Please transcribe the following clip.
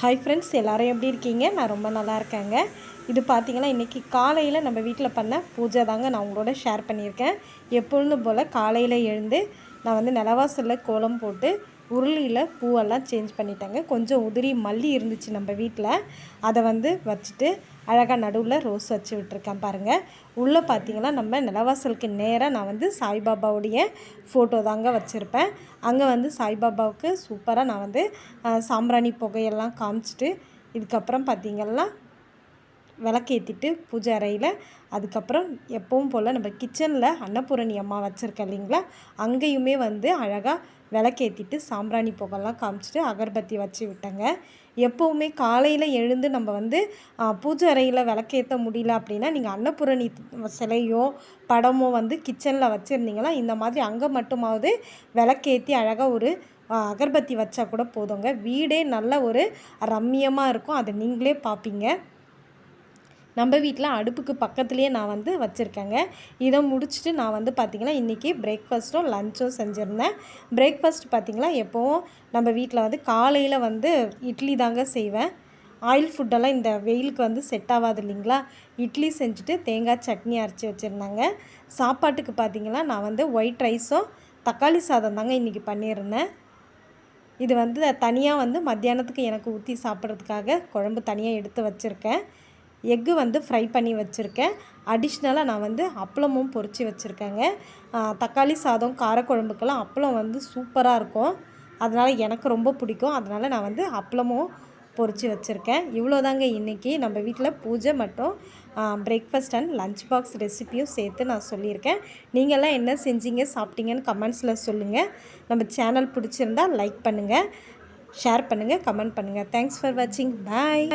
Hi friends எல்லோரும் எப்படி இருக்கீங்க? நான் ரொம்ப நல்லா இருக்கேங்க. இது பார்த்தீங்கன்னா இன்றைக்கி காலையில் நம்ம வீட்டில் பண்ண பூஜை தாங்க நான் உங்களோட ஷேர் பண்ணியிருக்கேன். எப்பொழுதும் போல் காலையில் எழுந்து நான் வந்து நிலவாசலில் கோலம் போட்டு உருளியில் பூவெல்லாம் சேஞ்ச் பண்ணிட்டேங்க. கொஞ்சம் உதிரி மல்லி இருந்துச்சு நம்ம வீட்டில் அதை வந்து வச்சுட்டு அழகாக நடுவில் ரோஸ் வச்சு விட்டுருக்கேன் பாருங்கள் உள்ளே பார்த்தீங்கன்னா நம்ம நிலவாசலுக்கு நேராக நான் வந்து சாய்பாபாவுடைய ஃபோட்டோ தாங்க வச்சுருப்பேன். அங்கே வந்து சாய்பாபாவுக்கு சூப்பராக நான் வந்து சாம்பிராணி புகையெல்லாம் காமிச்சிட்டு இதுக்கப்புறம் பார்த்திங்கன்னா விளக்கேற்றிட்டு பூஜை அறையில் அதுக்கப்புறம் எப்பவும் போல் நம்ம கிச்சனில் அன்னபூரணி அம்மா வச்சுருக்கேன் இல்லைங்களா? அங்கேயுமே வந்து அழகாக விளக்கேற்றிட்டு சாம்பிராணி புகெல்லாம் காமிச்சிட்டு அகர்பத்தி வச்சு விட்டேங்க. எப்போவுமே காலையில் எழுந்து நம்ம வந்து பூஜை அறையில் விளக்கேற்ற முடியல அப்படின்னா நீங்கள் அன்னபூரணி சிலையோ படமோ வந்து கிச்சனில் வச்சுருந்தீங்கன்னா இந்த மாதிரி அங்கே மட்டுமாவது விளக்கேற்றி அழகாக ஒரு அகர்பத்தி வச்சா கூட போதுங்க. வீடே நல்ல ஒரு ரம்மியமாக இருக்கும். அதை நீங்களே பார்ப்பீங்க. நம்ம வீட்டில் அடுப்புக்கு பக்கத்துலேயே நான் வந்து வச்சுருக்கேங்க. இதை முடிச்சுட்டு நான் வந்து பார்த்திங்கன்னா இன்றைக்கி பிரேக்ஃபாஸ்ட்டும் லஞ்சும் செஞ்சுருந்தேன். பிரேக்ஃபாஸ்ட் பார்த்திங்கன்னா எப்போவும் நம்ம வீட்டில் வந்து காலையில் வந்து இட்லி தாங்க செய்வேன். ஆயில் ஃபுட்டெல்லாம் இந்த வெயிலுக்கு வந்து செட் ஆகாது இல்லைங்களா? இட்லி செஞ்சுட்டு தேங்காய் சட்னி அரைச்சி வச்சுருந்தாங்க. சாப்பாட்டுக்கு பார்த்திங்கன்னா நான் வந்து ஒயிட் ரைஸும் தக்காளி சாதம் தாங்க இன்றைக்கி பண்ணியிருந்தேன். இது வந்து தனியாக வந்து மத்தியானத்துக்கு எனக்கு ஊற்றி சாப்பிட்றதுக்காக குழம்பு தனியாக எடுத்து வச்சுருக்கேன். எக்கு வந்து ஃப்ரை பண்ணி வச்சுருக்கேன். அடிஷ்னலாக நான் வந்து அப்பளமும் பொறிச்சு வச்சுருக்கேங்க. தக்காளி சாதம் காரக்குழம்புக்கெல்லாம் அப்பளம் வந்து சூப்பராக இருக்கும். அதனால் எனக்கு ரொம்ப பிடிக்கும். அதனால் நான் வந்து அப்பளமும் பொறிச்சு வச்சுருக்கேன். இவ்வளோதாங்க இன்றைக்கி நம்ம வீட்டில் பூஜை மட்டும் பிரேக்ஃபாஸ்ட் அண்ட் லஞ்ச் பாக்ஸ் ரெசிப்பியும் சேர்த்து நான் சொல்லியிருக்கேன். நீங்கள்லாம் என்ன செஞ்சீங்க சாப்பிட்டீங்கன்னு கமெண்ட்ஸில் சொல்லுங்கள் நம்ம சேனல் பிடிச்சிருந்தால் லைக் பண்ணுங்கள் ஷேர் பண்ணுங்கள் கமெண்ட் பண்ணுங்கள் தேங்க்ஸ் ஃபார் வாட்சிங் பாய்